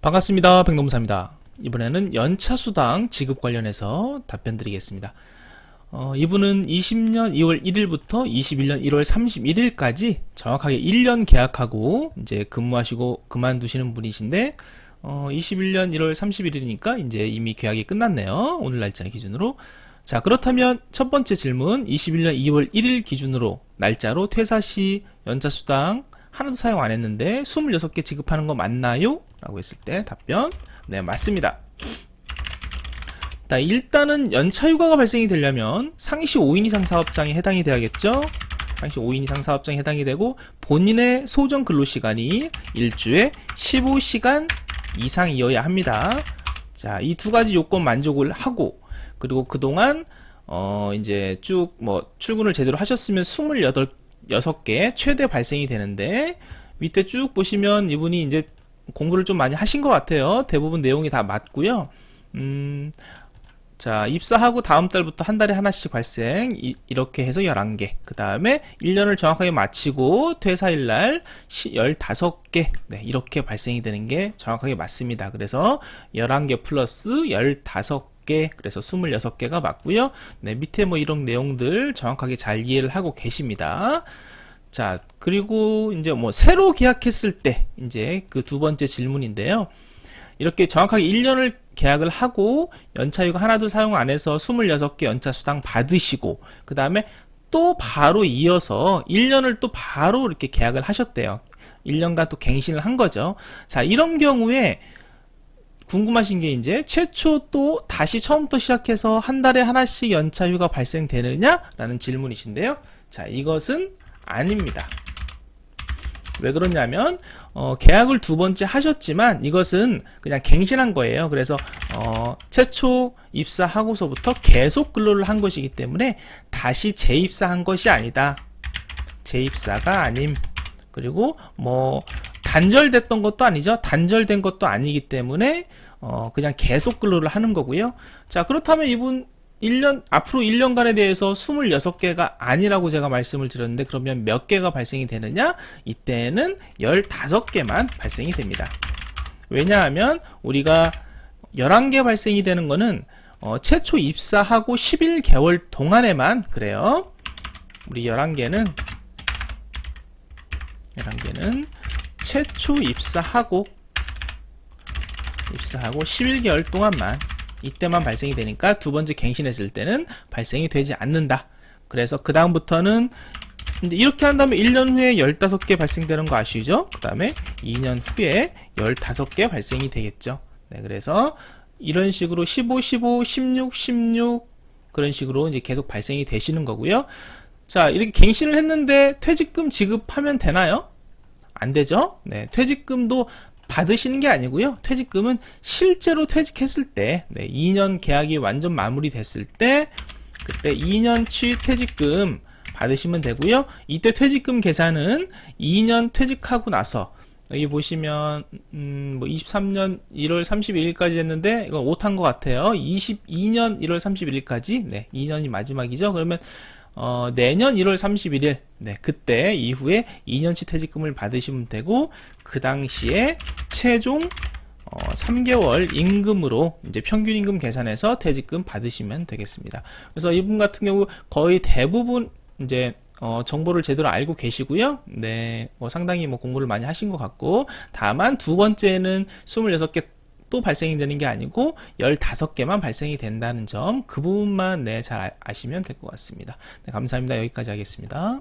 반갑습니다. 백노무사입니다. 이번에는 연차 수당 지급 관련해서 답변 드리겠습니다. 어, 이분은 20년 2월 1일부터 21년 1월 31일까지 정확하게 1년 계약하고 이제 근무하시고 그만두시는 분이신데 어, 21년 1월 31일이니까 이제 이미 계약이 끝났네요. 오늘 날짜 기준으로. 자, 그렇다면 첫 번째 질문 21년 2월 1일 기준으로 날짜로 퇴사 시 연차 수당 하나도 사용 안 했는데 26개 지급하는 거 맞나요? 라고 했을 때 답변. 네 맞습니다. 자, 일단은 연차 휴가가 발생이 되려면 상시 5인 이상 사업장에 해당이 돼야겠죠? 상시 5인 이상 사업장에 해당이 되고 본인의 소정 근로시간이 일주에 15시간 이상이어야 합니다. 자, 이 두 가지 요건 만족을 하고 그리고 그동안 어 이제 쭉 뭐 출근을 제대로 하셨으면 28 6개 최대 발생이 되는데 밑에 쭉 보시면 이분이 이제 공부를 좀 많이 하신 것 같아요. 대부분 내용이 다 맞고요. 음, 자, 입사하고 다음 달부터 한 달에 하나씩 발생. 이, 렇게 해서 11개. 그 다음에 1년을 정확하게 마치고 퇴사일 날 15개. 네, 이렇게 발생이 되는 게 정확하게 맞습니다. 그래서 11개 플러스 15개. 그래서 26개가 맞고요. 네, 밑에 뭐 이런 내용들 정확하게 잘 이해를 하고 계십니다. 자, 그리고 이제 뭐 새로 계약했을 때 이제 그 두 번째 질문인데요. 이렇게 정확하게 1년을 계약을 하고 연차휴가 하나도 사용 안 해서 26개 연차 수당 받으시고 그 다음에 또 바로 이어서 1년을 또 바로 이렇게 계약을 하셨대요. 1년간 또 갱신을 한 거죠. 자, 이런 경우에 궁금하신 게 이제 최초 또 다시 처음부터 시작해서 한 달에 하나씩 연차 휴가 발생되느냐? 라는 질문이신데요. 자, 이것은 아닙니다. 왜 그러냐면 어, 계약을 두 번째 하셨지만 이것은 그냥 갱신한 거예요. 그래서 어, 최초 입사하고서부터 계속 근로를 한 것이기 때문에 다시 재입사한 것이 아니다. 재입사가 아님. 그리고 뭐 단절됐던 것도 아니죠. 단절된 것도 아니기 때문에 어, 그냥 계속 근로를 하는 거고요. 자 그렇다면 이분 1년 앞으로 1년간에 대해서 26개가 아니라고 제가 말씀을 드렸는데 그러면 몇 개가 발생이 되느냐? 이때는 15개만 발생이 됩니다. 왜냐하면 우리가 11개 발생이 되는 거는 어, 최초 입사하고 11개월 동안에만 그래요. 우리 11개는 11개는 최초 입사하고 입사하고 11개월 동안만 이때만 발생이 되니까 두 번째 갱신했을 때는 발생이 되지 않는다. 그래서 그 다음부터는 이렇게 한다면 1년 후에 15개 발생되는 거 아시죠? 그 다음에 2년 후에 15개 발생이 되겠죠. 네, 그래서 이런 식으로 15, 15, 16, 16 그런 식으로 이제 계속 발생이 되시는 거고요. 자, 이렇게 갱신을 했는데 퇴직금 지급하면 되나요? 안 되죠? 네, 퇴직금도 받으시는 게 아니고요. 퇴직금은 실제로 퇴직했을 때, 네, 2년 계약이 완전 마무리됐을 때, 그때 2년치 퇴직금 받으시면 되고요. 이때 퇴직금 계산은 2년 퇴직하고 나서 여기 보시면 음, 뭐 23년 1월 31일까지 했는데 이건 오탄 것 같아요. 22년 1월 31일까지 네, 2년이 마지막이죠. 그러면 어, 내년 1월 31일, 네, 그때 이후에 2년치 퇴직금을 받으시면 되고, 그 당시에 최종 어, 3개월 임금으로 이제 평균 임금 계산해서 퇴직금 받으시면 되겠습니다. 그래서 이분 같은 경우 거의 대부분 이제 어, 정보를 제대로 알고 계시고요. 네, 뭐 상당히 뭐 공부를 많이 하신 것 같고, 다만 두 번째는 26개 또 발생이 되는 게 아니고 15개만 발생이 된다는 점 그 부분만 네, 잘 아시면 될 것 같습니다. 네, 감사합니다. 여기까지 하겠습니다.